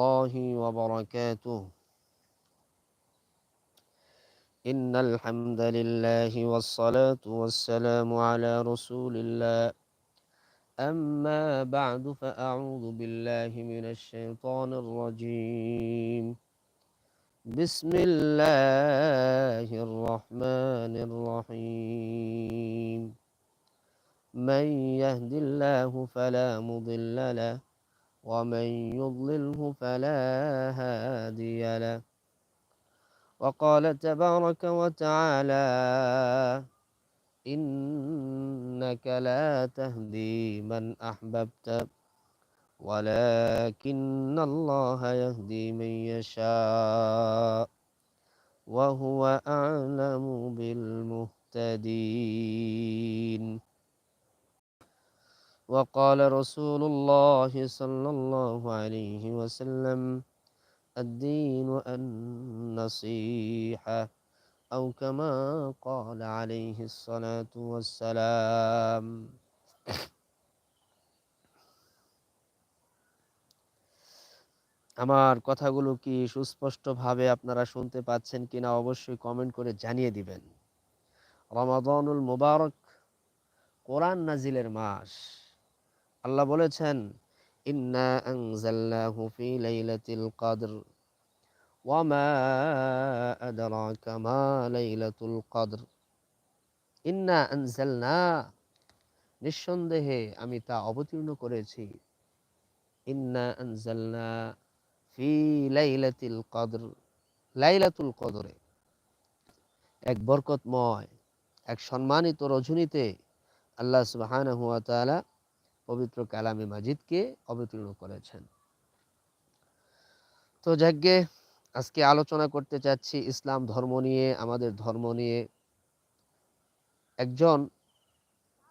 الله وبركاته. إن الحمد لله والصلاة والسلام على رسول الله. أما بعد فأعوذ بالله من الشيطان الرجيم. بسم الله الرحمن الرحيم. من يهد الله فلا مضل له ومن يضلله فلا هادي له. وقال تبارك وتعالى إنك لا تهدي من أحببت ولكن الله يهدي من يشاء وهو أعلم بالمهتدين. وقال رسول الله صلى الله عليه وسلم الدين النصيحة أو كما قال عليه الصلاة والسلام আমার কথাগুলো কি সুস্পষ্টভাবে আপনারা শুনতে পাচ্ছেন কিনা অবশ্যই কমেন্ট করে জানিয়ে দিবেন রমাদানুল মুবারক কোরআন নাজিলের মাস আল্লাহ বলেছেন, ইন্না আনজালনাহু ফি লাইলাতিল কদর ওয়ামা আদরাকা মা লাইলাতুল কদর। ইন্না আনজালনা, নিঃসন্দেহে আমি তা অবতীর্ণ করেছি। ইন্না আনজালনা ফি লাইলাতিল কদর, লাইলাতুল কদরে, এক বরকতময়, এক সম্মানিত রজনীতে আল্লাহ সুবহানাহু ওয়া তাআলা পবিত্র কালামে মাজিদকে অবতীর্ণ করেছেন। তো যাজ্ঞে আজকে আলোচনা করতে চাচ্ছি, ইসলাম ধর্ম নিয়ে, আমাদের ধর্ম নিয়ে। একজন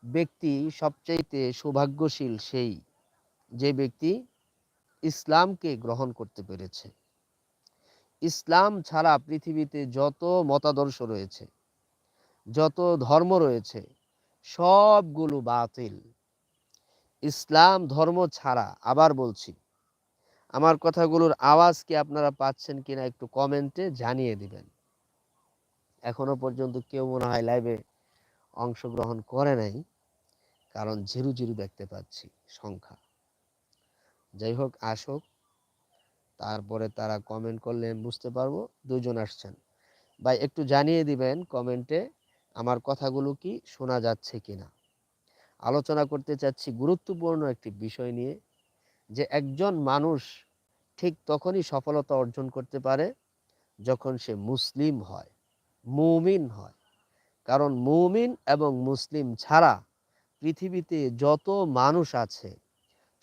ব্যক্তি সবচাইতে সৌভাগ্যশীল সেই, যে ব্যক্তি ইসলামকে গ্রহণ করতে পেরেছে। ইসলাম ছাড়া পৃথিবীতে যত মতাদর্শ রয়েছে, যত ধর্ম রয়েছে, সবগুলো বাতিল। ইসলাম ধর্ম ছাড়া আবার বলছি, আমার কথাগুলোর আওয়াজ কি আপনারা পাচ্ছেন কিনা একটু কমেন্টে জানিয়ে দিবেন। এখনও পর্যন্ত কেউ মনে হয় লাইভে অংশগ্রহণ করে নাই, কারণ ঝিরু ঝিরু দেখতে পাচ্ছি সংখ্যা। যাই হোক, আসুক, তারপরে তারা কমেন্ট করলে বুঝতে পারব দুজন আসছেন। ভাই, একটু জানিয়ে দিবেন কমেন্টে আমার কথাগুলো কি শোনা যাচ্ছে কিনা। আলোচনা করতে চাচ্ছি গুরুত্বপূর্ণ একটি বিষয় নিয়ে, যে একজন মানুষ ঠিক তখনই সফলতা অর্জন করতে পারে যখন সে মুসলিম হয়, মুমিন হয়। কারণ মুমিন এবং মুসলিম ছাড়া পৃথিবীতে যত মানুষ আছে,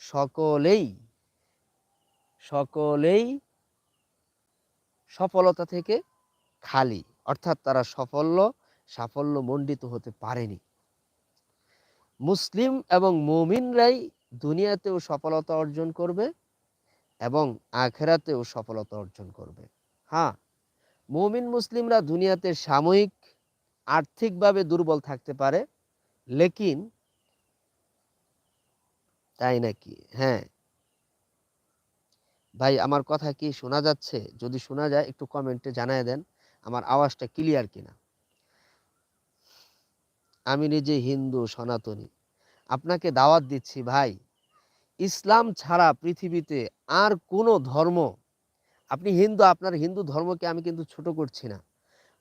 সকলেই সকলেই সফলতা থেকে খালি। অর্থাৎ তারা সাফল্য সাফল্য মণ্ডিত হতে পারেনি। মুসলিম এবং মুমিনরাই দুনিয়াতেও সফলতা অর্জন করবে এবং আখেরাতেও সফলতা অর্জন করবে। হ্যাঁ মুমিন মুসলিমরা দুনিয়াতে সাময়িক, আর্থিকভাবে দুর্বল থাকতে পারে, লেকিন তাই নাকি? হ্যাঁ। ভাই, আমার কথা কি শোনা যাচ্ছে? যদি শোনা যায়, একটু কমেন্টে জানায় দেন, আমার আওয়াজটা ক্লিয়ার কিনা? আমি নিজে হিন্দু, সনাতনী। আপনাকে দাওয়াত দিচ্ছি, ভাই, ইসলাম ছাড়া পৃথিবীতে আর কোনো ধর্ম, আপনি হিন্দু, আপনার হিন্দু ধর্মকে আমি কিন্তু ছোট করছি না।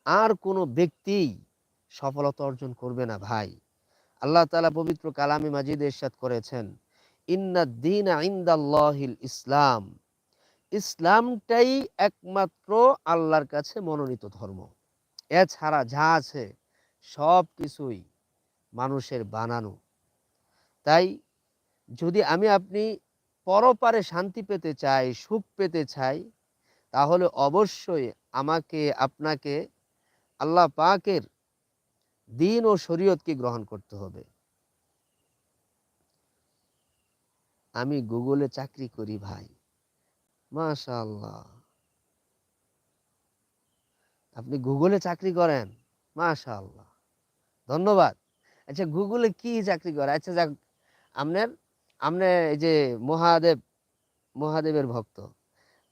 আর কোনো ব্যক্তি সফলতা অর্জন করবে না, ভাই। আল্লাহ তালা পবিত্র কালামে মাজিদ এরশাদ করেছেন ইন্নাদ্দিন ইন্দাল্লাহিল ইসলাম। ইসলামটাই একমাত্র আল্লাহর কাছে মনোনীত ধর্ম। এছাড়া যা আছে সব কিছুই মানুষের বানানো। তাই যদি আমি আপনি পরপারে শান্তি পেতে চাই, সুখ পেতে চাই, তাহলে অবশ্যই আমাকে, আপনাকে আল্লাহ পাকের দিন ও শরীয়তকে গ্রহণ করতে হবে। আমি গুগলে চাকরি করি ভাই। মাশাল্লাহ আপনি গুগলে চাকরি করেন? মাশাল্লাহ ধন্যবাদ। আচ্ছা গুগলে কি চাকরি করে? আচ্ছা যাক আপনার আপনার এই যে মহাদেব, মহাদেবের ভক্ত।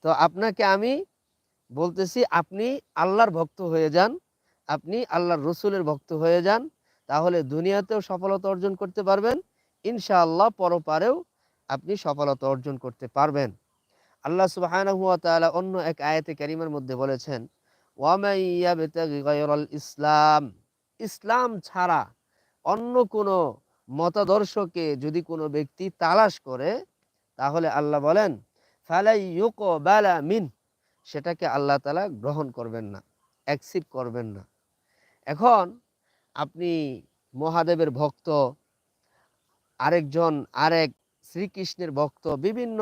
তো আপনাকে আমি বলতেছি, আপনি আল্লাহর ভক্ত হয়ে যান, আপনি আল্লাহর রসুলের ভক্ত হয়ে যান, তাহলে দুনিয়াতেও সফলতা অর্জন করতে পারবেন, ইনশাআল্লাহ পরপারেও আপনি সফলতা অর্জন করতে পারবেন। আল্লাহ তাআলা অন্য এক আয়াতে কারিমের মধ্যে বলেছেন ওয়ামাই ইয়াবতাগি গায়রাল ইসলাম। ইসলাম ছাড়া অন্য কোনো মতাদর্শকে যদি কোনো ব্যক্তি তালাশ করে, তাহলে আল্লাহ বলেন মিন সেটাকে আল্লাহ তালা গ্রহণ করবেন না, অ্যাকসেপ্ট করবেন না। এখন আপনি মহাদেবের ভক্ত, আরেকজন, আরেক শ্রীকৃষ্ণের ভক্ত, বিভিন্ন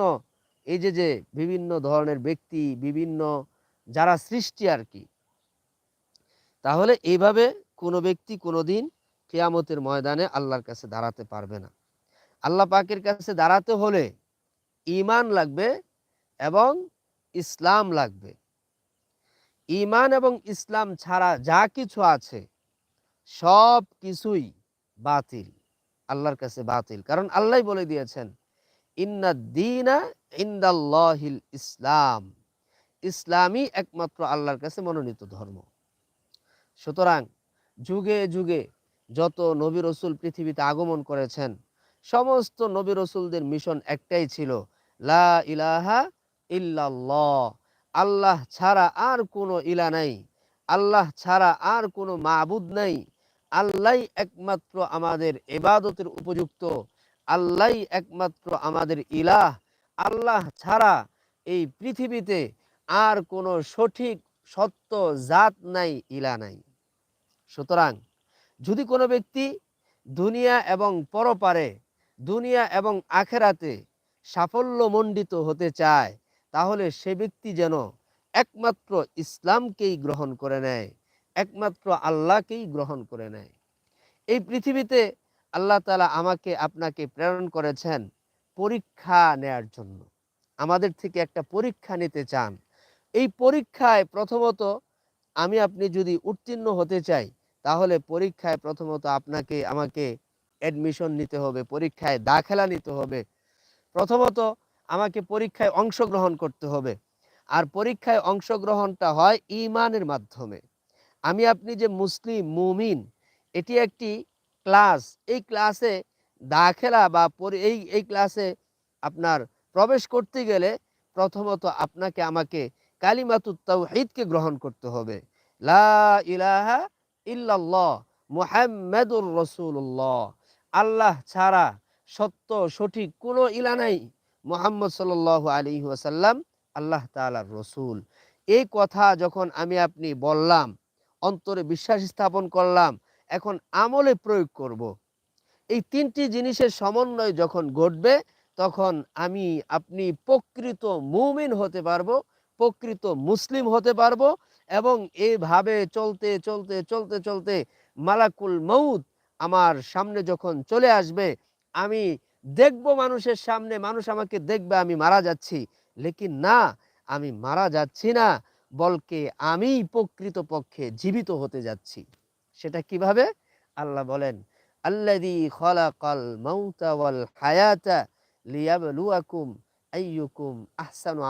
এই যে যে বিভিন্ন ধরনের ব্যক্তি, বিভিন্ন যারা সৃষ্টি আর কি, তাহলে এইভাবে কোনো ব্যক্তি কোনো দিন কেয়ামতের ময়দানে আল্লাহর কাছে দাঁড়াতে পারবে না। আল্লাহ পাকের কাছে দাঁড়াতে হলে ইমান লাগবে এবং ইসলাম লাগবে। ইমান এবং ইসলাম ছাড়া যা কিছু আছে, সব কিছুই বাতিল, আল্লাহর কাছে বাতিল। কারণ আল্লাহ বলে দিয়েছেন ইন্নাদ্দিনা ইন্দাল্লাহিল ইসলাম। ইসলামই একমাত্র আল্লাহর কাছে মনোনীত ধর্ম। সুতরাং যুগে যুগে যত নবী রসুল পৃথিবীতে আগমন করেছেন, সমস্ত নবী রসুলদের মিশন একটাই ছিল, লা ইলাহা ইল্লাল্লাহ। আল্লাহ ছাড়া আর কোনো ইলা নাই, আল্লাহ ছাড়া আর কোনো মাবুদ নাই আল্লাহ একমাত্র আমাদের এবাদতের উপযুক্ত আল্লাহ একমাত্র আমাদের ইলাহ। আল্লাহ ছাড়া এই পৃথিবীতে আর কোনো সঠিক, সত্য জাত নাই, ইলা নাই। সুতরাং যদি কোনো ব্যক্তি দুনিয়া এবং পরপারে, দুনিয়া এবং আখেরাতে সাফল্যমণ্ডিত হতে চায়, তাহলে সে ব্যক্তি যেন একমাত্র ইসলামকেই গ্রহণ করে নেয়, একমাত্র আল্লাহকেই গ্রহণ করে নেয়। এই পৃথিবীতে আল্লাহ তালা আমাকে, আপনাকে প্রেরণ করেছেন পরীক্ষা নেয়ার জন্য। আমাদের থেকে একটা পরীক্ষা নিতে চান। এই পরীক্ষায় প্রথমত আমি আপনি যদি উত্তীর্ণ হতে চাই তাহলে পরীক্ষায় প্রথমত আপনাকে, আমাকে অ্যাডমিশন নিতে হবে, পরীক্ষায় দাখেলা নিতে হবে। প্রথমত আমাকে পরীক্ষায় অংশগ্রহণ করতে হবে। আর পরীক্ষায় অংশগ্রহণটা হয় ইমানের মাধ্যমে। আমি আপনি যে মুসলিম, মুমিন, এটি একটি ক্লাস। এই ক্লাসে দাখেলা বা এই এই ক্লাসে আপনার প্রবেশ করতে গেলে প্রথমত আপনাকে আমাকে কালিমাতুত তাওহীদকে গ্রহণ করতে হবে। লা ইলাহা ইল্লাল্লাহ, মুহাম্মাদুর রাসূলুল্লাহ। আল্লাহ ছাড়া সত্য, সঠিক কোনো ইলা নাই। মোহাম্মদ সাল আলী ওয়াসাল্লাম, আল্লাহ তালার রসুল। এই কথা যখন আমি আপনি বললাম, অন্তরে বিশ্বাস স্থাপন করলাম, এখন আমলে প্রয়োগ করব। এই তিনটি জিনিসের সমন্বয় যখন ঘটবে, তখন আমি, আপনি প্রকৃত মুমিন হতে পারব, প্রকৃত মুসলিম হতে পারব এবং এইভাবে চলতে চলতে চলতে চলতে মালাকুল মৌদ আমার সামনে যখন চলে আসবে, আমি দেখব মানুষের সামনে, মানুষ আমাকে দেখবে, আমি মারা যাচ্ছি। লেকিন না, আমি মারা যাচ্ছি না, বলকে আমি প্রকৃত পক্ষে জীবিত হতে যাচ্ছি। সেটা কীভাবে? আল্লাহ বলেন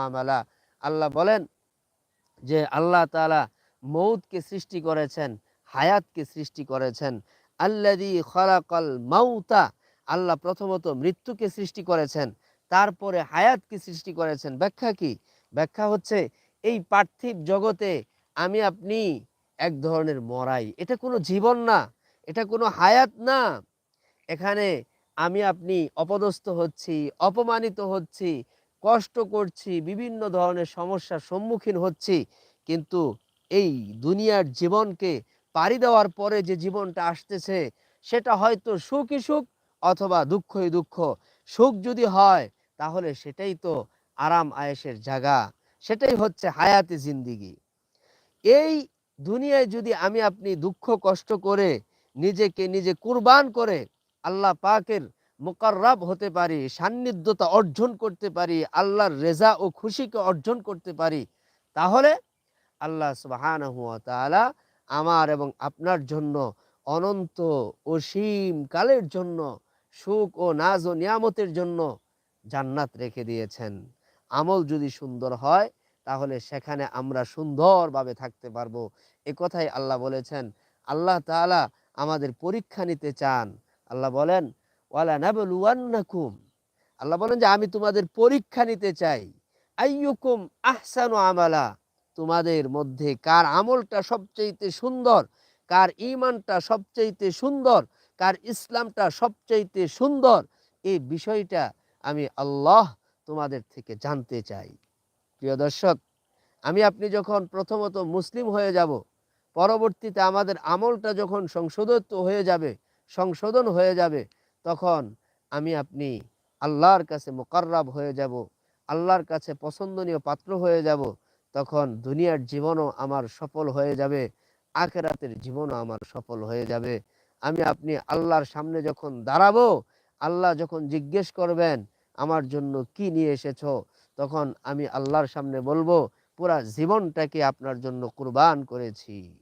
আমালা। আল্লাহ বলেন যে আল্লাহ তাআলা মৌতকে সৃষ্টি করেছেন, হায়াতকে সৃষ্টি করেছেন। আল্লাদি খলাকাল মাউতা আল্লাহ প্রথমত মৃত্যুকে সৃষ্টি করেছেন, তারপরে হায়াতকে সৃষ্টি করেছেন। ব্যাখ্যা কি? ব্যাখ্যা হচ্ছে এই পার্থিব জগতে আমি, আপনি এক ধরনের মরাই। এটা কোনো জীবন না, এটা কোনো হায়াত না। এখানে আমি, আপনি অপদস্থ হচ্ছি, অপমানিত হচ্ছি কষ্ট করছি, বিভিন্ন ধরনের সমস্যার সম্মুখীন হচ্ছি। কিন্তু এই দুনিয়ার জীবনকে পাড়ি দেওয়ার পরে যে জীবনটা আসতেছে, সেটা হয়তো সুখই সুখ অথবা দুঃখই দুঃখ। সুখ যদি হয়, তাহলে সেটাই তো আরাম আয়েসের জায়গা। সেটাই হচ্ছে হায়াতি জিন্দিগি। এই দুনিয়ায় যদি আমি আপনি দুঃখ কষ্ট করে নিজেকে নিজে কুরবান করে, আল্লাহ পাকের মোকাররাব হতে পারি, সান্নিধ্যতা অর্জন করতে পারি, আল্লাহর রেজা ও খুশিকে অর্জন করতে পারি, তাহলে আল্লাহ সুবাহান আমার এবং আপনার জন্য অনন্ত অসীম কালের জন্য, সুখ ও নাজ ও নিয়ামতের জন্য জান্নাত রেখে দিয়েছেন। আমল যদি সুন্দর হয়, তাহলে সেখানে আমরা সুন্দরভাবে থাকতে পারব। এ কথাই আল্লাহ বলেছেন, আল্লাহ তাআলা আমাদের পরীক্ষা নিতে চান। আল্লাহ বলেন ওয়ালা আল্লাহ বলেন যে, আমি তোমাদের পরীক্ষা নিতে চাই। আইয়ুকুম আহসানু আমালা। তোমাদের মধ্যে কার আমলটা সবচেয়ে সুন্দর, কার ইমানটা সবচেয়ে সুন্দর, কার ইসলামটা সবচেয়ে সুন্দর, এই বিষয়টা আমি আল্লাহ তোমাদের থেকে জানতে চাই। প্রিয় দর্শক, আমি আপনি যখন প্রথমত মুসলিম হয়ে যাব, পরবর্তীতে আমাদের আমলটা যখন সংশোধিত হয়ে যাবে, সংশোধন হয়ে যাবে তখন আমি আপনি আল্লাহর কাছে মোকাররাব হয়ে যাব, আল্লাহর কাছে পছন্দনীয় পাত্র হয়ে যাব, তখন দুনিয়ার জীবনও আমার সফল হয়ে যাবে, আখেরাতের জীবনও আমার সফল হয়ে যাবে। আমি আপনি আল্লাহর সামনে যখন দাঁড়াবো, আল্লাহ যখন জিজ্ঞেস করবেন, আমার জন্য কি নিয়ে এসেছ? তখন আমি আল্লাহর সামনে বলব, পুরা জীবনটাকে আপনার জন্য কুরবান করেছি।